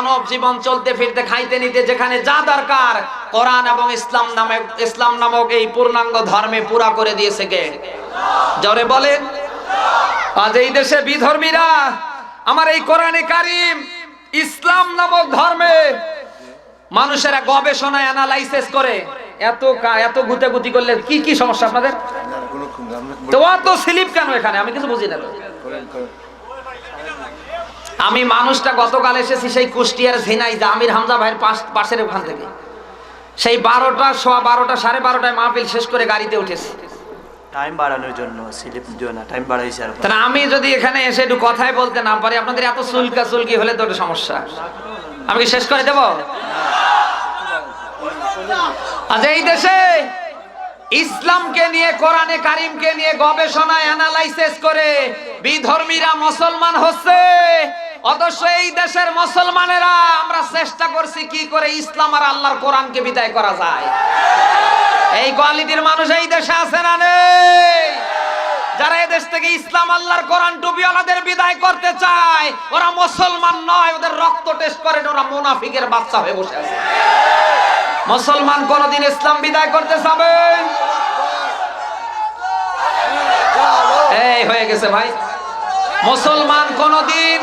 মানব জীবন চলতে ফিরতে খাইতে নিতে যেখানে যা দরকার কোরআন এবং ইসলাম নামে ইসলাম নামক এই পূর্ণাঙ্গ ধর্মে পুরা করে দিয়েছে কে? জরে বলেন। আজ এই দেশে বিধর্মীরা আমার এই কোরআনে কারিম ইসলাম নামক ধর্মে মানুষেরা গবেষণায় অ্যানালাইসিস করে। এত এত গুতে গুতি করলে কি কি সমস্যা আপনাদের? তো অত স্লিপ কেন এখানে? আমি কিছু বুঝি না। আমি মানুষটা গতকাল এসেছি সেই কুষ্টিয়ার ঝিনাই জামির হামজা ভাইয়ের পাশ পাশের ওখান থেকে। সেই বারোটা সোয়া বারোটা সাড়ে বারোটায় মাহফিল শেষ করে গাড়িতে উঠেছি। টাইম বাড়ানোর জন্য স্লিপ দিও না টাইম বাড়াইছে আর তাহলে আমি যদি এখানে এসে একটু কথাই বলতে না পারি আপনাদের এত চুলকা চুলকি হলে তো সমস্যা। আমি কি শেষ করে দেব? আজ এই দেশে ইসলামকে নিয়ে কোরআনে কারিমকে নিয়ে গবেষণা অ্যানালাইসিস করে বিধর্মীরা মুসলমান হচ্ছে। অথচ এই দেশের মুসলমানেরা, আমরা চেষ্টা করছি কি করে ইসলাম আর আল্লাহর কোরআনকে বিদায় করা যায়। এই কোয়ালিটির মানুষ এই দেশে আছে না নেই? যারা এদেশ থেকে ইসলাম, আল্লাহর কোরআন টুপিওয়ালাদের বিদায় করতে চায়, ওরা মুসলমান নয়, ওদের রক্ত টেস্ট করেন ওরা মুনাফিকের বাচ্চা হয়ে বসে আছে। মুসলমান কোনদিন ইসলাম বিদায় করতে যাবেন এই হয়ে গেছে ভাই। মুসলমান কোনদিন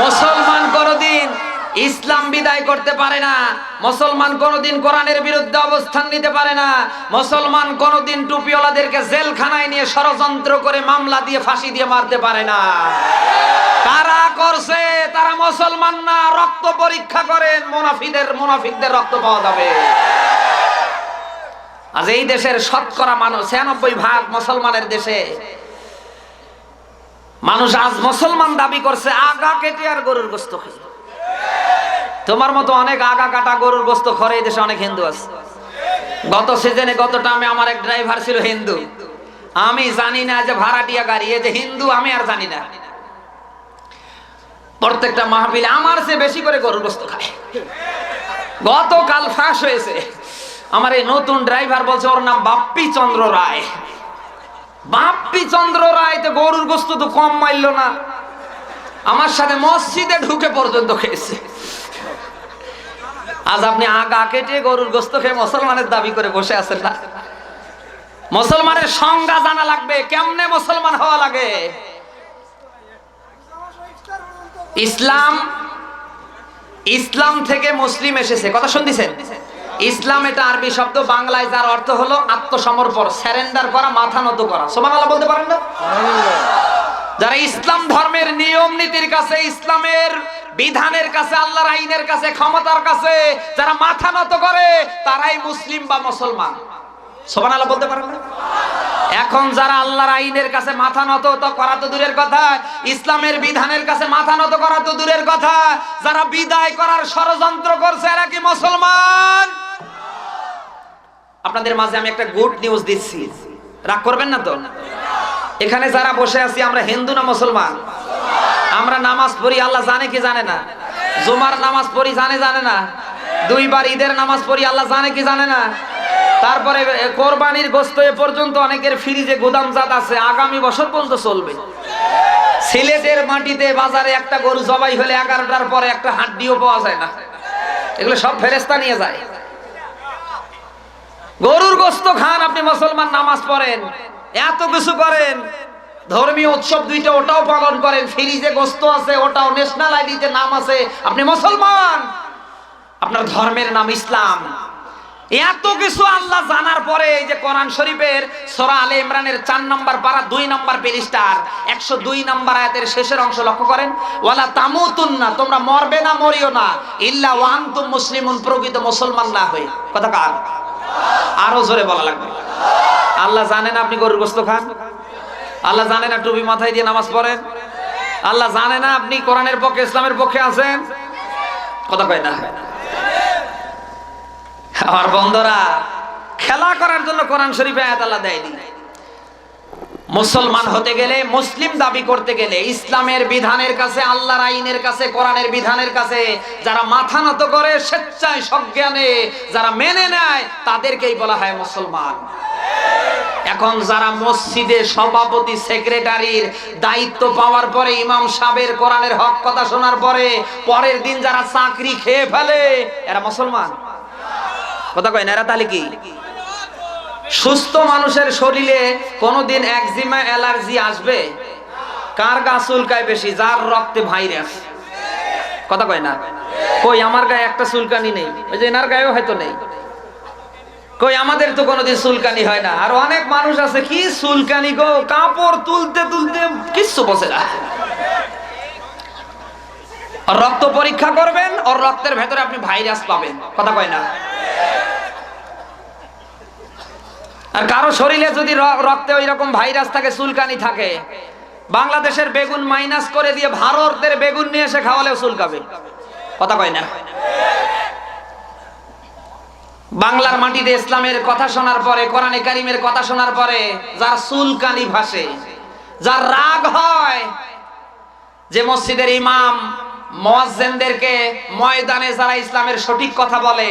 মুসলমান কোনদিন ইসলাম বিদায় করতে পারে না, মুসলমান কোনদিন কোরআনের বিরুদ্ধে অবস্থান নিতে পারে না, মুসলমান কোনদিন টুপিওয়ালাদেরকে জেলখানায় নিয়ে ষড়যন্ত্র করে মামলা দিয়ে ফাঁসি দিয়ে মারতে পারে না। তারা করছে, তারা মুসলমান না, রক্ত পরীক্ষা করেন মুনাফিদের মুনাফিকদের রক্ত পাওয়া যাবে। আজ এই দেশের শতকরা মানুষ, ছিয়ানব্বই ভাগ মুসলমানের দেশে মানুষ আজ মুসলমান দাবি করছে, আগা কেটে আর গরুর গোস্ত খাই তোমার মতো অনেক আগা কাটা গরুর গোস্ত খরে এই দেশে অনেক হিন্দু আছে। গত সিজনে গত টামে আমার এক ড্রাইভার ছিল হিন্দু। আমি জানি না যে ভাড়াটিয়া গাড়ি এই যে হিন্দু, আমি আর জানি না। প্রত্যেকটা মাহফিলে আমার সে বেশি করে গরুর গোস্ত খায়। গতকাল ফাঁস হয়েছে। আমার এই নতুন ড্রাইভার বলছে, ওর নাম বাপ্পি চন্দ্র রায়। বাপ্পি চন্দ্র রায় গরুর গোস্ত তো কম মাইল না। আমার সাথে মসজিদে ঢুকে পর্যন্ত খেয়েছে। আজ আপনি আগা কেটে গরুর গোস্ত খেয়ে মুসলমানের দাবি করে বসে আছেন না? মুসলমানের সংজ্ঞা জানা লাগবে, কেমনে মুসলমান হওয়া লাগে? ইসলাম ইসলাম থেকে মুসলিম এসেছে। কথা শুনতেছেন? ইসলাম এটা আরবি শব্দ, বাংলায় যার অর্থ হলো আত্মসমর্পণ স্যারেন্ডার করা, মাথা নত করা। সোমান আল্লাহ বলতে পারেন না? যারা ইসলাম ধর্মের নিয়ম নীতির কাছে, ইসলামের বিধানের কাছে, আল্লাহর আইনের কাছে, ক্ষমতার কাছে, যারা মাথা নত করে, তারাই মুসলিম বা মুসলমান। সোমান আল্লাহ বলতে পারেন না? এখন যারা আল্লাহর আইনের কাছে মাথা নত, তো করা তো দূরের কথা। ইসলামের বিধানের কাছে মাথা নত করা তো দূরের কথা। যারা বিদায় করার ষড়যন্ত্র করছে, এরা কি মুসলমান? আপনাদের মাঝে আমি একটা গুড নিউজ দিচ্ছি। রাগ করবেন না তো? এখানে যারা বসে আছি, আমরা হিন্দু না মুসলমান? আমরা নামাজ পড়ি, আল্লাহ জানে কি জানে না? জুমার নামাজ পড়ি, জানে জানে না? দুইবার ঈদের নামাজ পড়ি, আল্লাহ জানে কি জানে না? তারপরে কোরবানির গোস্ত এ পর্যন্ত অনেকের ফ্রিজে গুদামজাত আছে, আগামী বছর পর্যন্ত চলবে। সিলেটের মাটিতে বাজারে একটা গরু জবাই হলে এগারোটার পরে একটা হাড্ডিও পাওয়া যায় না। এগুলো সব ফেরেস্তা নিয়ে যায়। গরুর গোস্ত খান আপনি মুসলমান, নামাজ পড়েন, এত কিছু করেন। ধর্মীয় উৎসব দুইটা, ওটাও পালন করেন। ফ্রিজে গোস্ত আছে, ওটাও ন্যাশনাল আইডিতে নাম আছে। আপনি মুসলমান? আপনার ধর্মের নাম ইসলাম। এত কিছু আল্লাহ জানার পরে এই যে কোরআন শরীফের সরা আলে ইমরানের চার নম্বর পারা দুই নম্বর পেরিস্টার, একশো দুই নম্বর আয়াতের শেষের অংশ লক্ষ্য করেন, ওয়ালা তামুতুন না তোমরা মরবে না, মরিও না। ইল্লা ওয়ান্তুম মুসলিমুন প্রকৃত মুসলমান না হয়ে। কথা কার? আরও জোরে বলা লাগবে। আল্লাহ জানেন আপনি গরুর গোস্ত খান? আল্লাহ জানে না টুপি মাথায় দিয়ে নামাজ পড়েন? আল্লাহ জানে না আপনি কোরআনের পক্ষে, ইসলামের পক্ষে আছেন? কথা কয় না। আমার বন্ধরা, খেলা করার জন্য কোরআন শরীফে আয়াত আল্লাহ দেয়নি। মুসলমান হতে গেলে, মুসলিম দাবি করতে গেলে, ইসলামের বিধানের কাছে, আল্লাহর আইনের কাছে, কোরআনের বিধানের কাছে, যারা মাথা নত করে, স্বেচ্ছায় সজ্ঞানে, যারা মেনে নেয়, তাদেরকেই বলা হয় মুসলমান। এখন যারা মসজিদে সভাপতি, সেক্রেটারির দায়িত্ব পাওয়ার পরে, ইমাম সাহেবের কোরআনের হক কথা শোনার পরে, পরের দিন যারা চাকরি খেয়ে ফেলে, এরা মুসলমান। কথা কয় না, এরা তাহলে কি? সুস্থ মানুষের শরীরে কোনোদিন একজিমা অ্যালার্জি আসবে? কার গা চুলকায় বেশি? যার রক্তে ভাইরাস কথা কয় না? কই, আমার গায়ে একটা চুলকানি নেই? ওই যে এনার গায়েও হয়তো নেই। কই, আমাদের তো কোনোদিন চুলকানি হয় না। আর অনেক মানুষ আছে, কি চুলকানি গো? কাপড় তুলতে তুলতে কিচ্ছু বসে না। রক্ত পরীক্ষা করবেন, ওর রক্তের ভেতরে আপনি ভাইরাস পাবেন। কথা কয় না? আর কারও শরীরে যদি রক্তে ওই রকম ভাইরাস থাকে, চুলকানি থাকে, বাংলাদেশের বেগুন মাইনাস করে দিয়ে ভারতের বেগুন নিয়ে এসে খাওয়ালেও চুলকাবে। কথা কয় না? বাংলার মাটিতে ইসলামের কথা শোনার পরে, কোরআনে কারিমের কথা শোনার পরে যার চুলকানি ভাসে, যার রাগ হয়, যে মসজিদের ইমাম, মোয়াজ্জেনদেরকে ময়দানে যারা ইসলামের সঠিক কথা বলে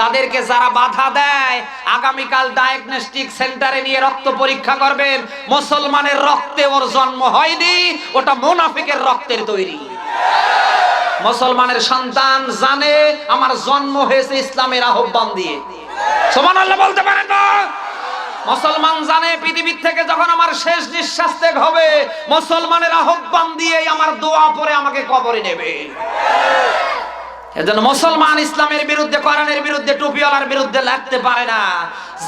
তাদেরকে যারা বাধা দেয়, আগামীকাল ডায়াগনস্টিক সেন্টারে নিয়ে রক্ত পরীক্ষা করবেন। মুসলমানের রক্তে ওর জন্ম হয়নি, ওটা মুনাফিকের রক্তের তৈরি। মুসলমানের সন্তান জানে আমার জন্ম হয়েছে ইসলামের আহ্বান দিয়ে। সমান আল্লাহ বলতে পারেন না? মুসলমান জানে পৃথিবীর থেকে যখন আমার শেষ নিঃশ্বাস ত্যাগ হবে, মুসলমানের আহ্বান দিয়ে আমার দোয়া পরে আমাকে কবরে নেবে। এজন্য মুসলমান ইসলামের বিরুদ্ধে, কোরআনের বিরুদ্ধে, টুপিওয়ালার বিরুদ্ধে লাগতে পারে না।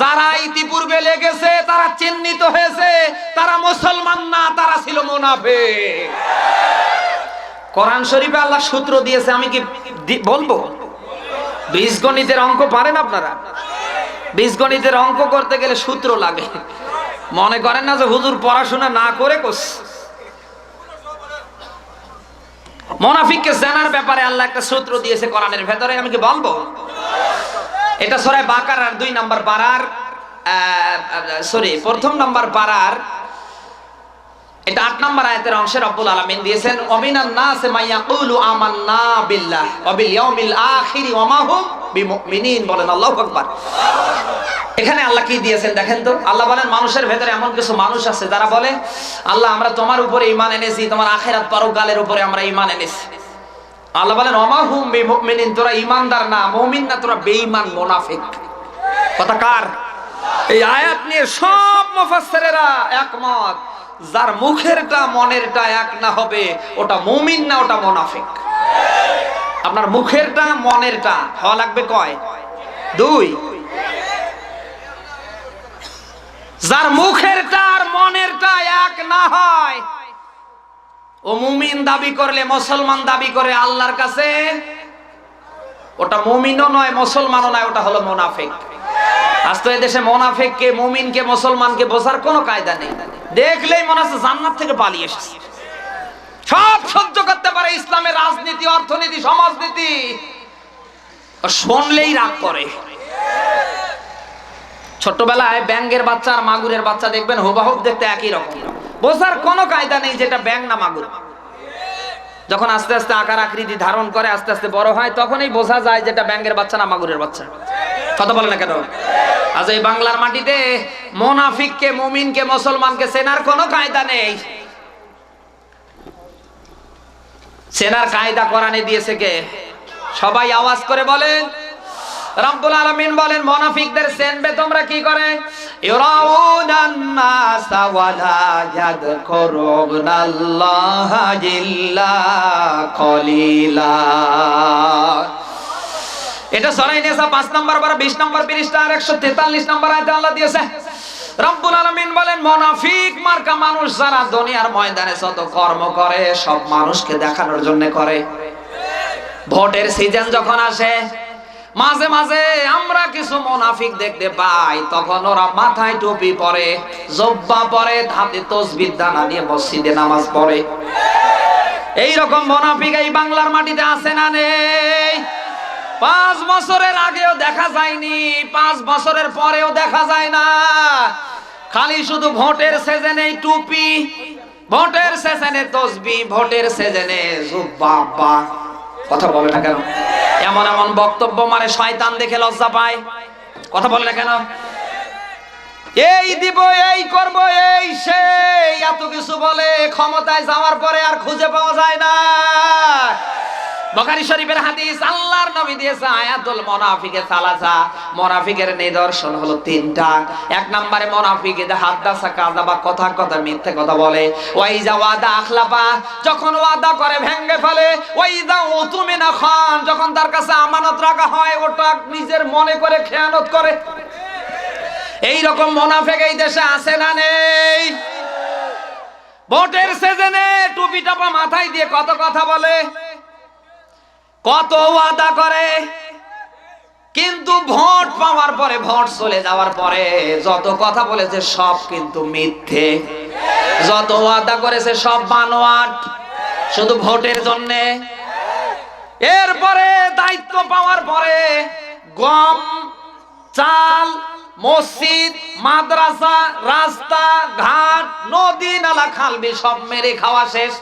যারা ইতিপূর্বে লেগেছে, তারা চিহ্নিত হয়েছে, তারা মুসলমান না, তারা ছিল মুনাফিক। কোরআন শরীফে আল্লাহ সূত্র দিয়েছে, আমি কি বলব? বীজগণিতের অঙ্ক পারেন আপনারা? বীজগণিতের অঙ্ক করতে গেলে সূত্র লাগে। মনে করেন না যে হুজুর পড়াশোনা না করে কোস মোনাফিককে জানার ব্যাপারে আল্লাহ একটা সূত্র দিয়েছে কোরআনের ভেতরে, আমি কি বলব? এটা সরাই বাকার আর দুই নাম্বার পাড়ার সরি, প্রথম নাম্বার পাড়ার এটা আট নম্বর আয়াতের অংশে রব্বুল দিয়েছেন অমিনান বিল্লাহ, ওয়া বিল ইয়াউমিল ওয়া মা হুম বিমুমিনিন, বলেন আল্লাহু আকবার। এখানে আল্লাহ কি দিয়েছেন দেখেন তো? আল্লাহ বলেন, মানুষের ভেতরে এমন কিছু মানুষ আছে যারা বলে, আল্লাহ, আমরা তোমার উপরে ইমান এনেছি, তোমার আখিরাত পরকালের উপরে আমরা ঈমান এনেছি। আল্লাহ বলেন, ওমা হুম বিমুমিনিন, তোরা ইমানদার না, মুমিন না, তোরা বেঈমান, মুনাফিক। কথা কার? এই আয়াত নিয়ে সব মুফাসসিরেরা একমত, যার মুখেরটা, মনেরটা এক না হবে, ওটা মুমিন না, ওটা মুনাফিক। আপনার মুখেরটা, মনেরটা, হওয়া লাগবে কয়? দুই। যার মুখেরটা আর মনেরটা এক না হয়। ও মুমিন দাবি করলে, মুসলমান দাবি করে আল্লাহর কাছে, ওটা মুমিনও নয়, মুসলমানও নয়, ওটা হলো মুনাফিক। আজ তো এদেশে মোনাফেককে, মুমিনকে, মুসলমানকে বোঝার কোনো কায়দা নেই। দেখলেই মনে হচ্ছে জান্নাত থেকে পালিয়ে এসেছে। সব সহ্য করতে পারে ইসলামের রাজনীতি, অর্থনীতি, সমাজনীতি। শুনলেই রাগ করে। ছোট্টবেলায় ব্যাঙ্গের বাচ্চা আর মাগুরের বাচ্চা দেখবেন হুবাহুব দেখতে একই রকম। বোঝার কোনো কায়দা নেই যেটা ব্যাং না মাগুর। যখন আস্তে আস্তে আকার আকৃতি ধারণ করে, আস্তে আস্তে বড় হয়, তখনই বোঝা যায় যেটা ব্যাঙ্গের বাচ্চা না মাগুরের বাচ্চা। কথা বলে না কেন? আজ এই বাংলার মাটিতে মোনাফিককে, মুমিনকে, মুসলমানকে সেনার কোনো কায়দা নেই। সেনার কায়দা কোরআনে দিয়েছে কে? সবাই আওয়াজ করে বলেন রব্বুল আলামিন বলেন, মুনাফিকদের চেনবে তোমরা কি করে? ইউরাউনান নাসা ওয়ালা ইয়াযকুরুনাল্লাহা ইল্লা কলিলা এটা সরাই নেসা পাঁচ নম্বর বার, বিশ নম্বর পৃষ্ঠা আর একশো তেতাল্লিশ নম্বর আয়তে আল্লাহ দিয়েছে। রব্বুল আলামিন বলেন, মুনাফিক মার্কা মানুষ যারা দুনিয়ার ময়দানে যত কর্ম করে, সব মানুষকে দেখানোর জন্য করে। ভোটের সিজন যখন আসে মাঝে মাঝে আমরা কিছু মুনাফিক দেখতে পাই, তখন ওরা মাথায় টুপি পরে, জব্বা পরে, হাতে তসবির দানা নিয়ে মসজিদে নামাজ পড়ে। এই রকম মুনাফিক এই বাংলার মাটিতে আছে না নেই? পাঁচ বছরের আগেও দেখা যায়নি, পাঁচ বছরের পরেও দেখা যায় না। খালি শুধু ভোটের সেজনে টুপি, ভোটের সেজনে তসবি, ভোটের সেজনে বাবা কথা বলে না কেন? এমন এমন বক্তব্য মানে শয়তান দেখে লজ্জা পায়। কথা বলে না কেন? এই দিব, এই করব, এই সেই, এত কিছু বলে ক্ষমতায় যাওয়ার পরে আর খুঁজে পাওয়া যায় না। বখারি শরীফের হাদিস, আল্লাহর নবী দিয়েছে আয়াতুল মুনাফিকে সালাসা। মুনাফিকের নিদর্শন হলো তিনটা। এক নম্বরে মুনাফিকে যে হাদ্দাসা কাজা বা কথা কথা মিথ্যে কথা বলে। ওই যা ওয়াদা আখলাপা, যখন ওয়াদা করে ভেঙ্গে ফেলে ওই যা উতুমিনা খান, যখন তার কাছে আমানত রাখা হয়, ওটা নিজের মনে করে খেয়ানত করে। এই রকম মোনাফেক এই দেশে আছে না নেই? ভোটের সিজনে টুপি টাপা মাথায় দিয়ে কত কথা বলে? কত ওয়াদা করে? কিন্তু ভোট পাওয়ার পরে, ভোট চলে যাওয়ার পরে যত কথা বলেছে সব কিন্তু মিথ্যে। যত ওয়াদা করেছে সব বানোয়াট। শুধু ভোটের জন্যে। এরপরে দায়িত্ব পাওয়ার পরে গম, চাল, মসজিদ, মাদ্রাসা, রাস্তা, ঘাট, নদী, নালা খালবি সব মেরে খাওয়া শেষ।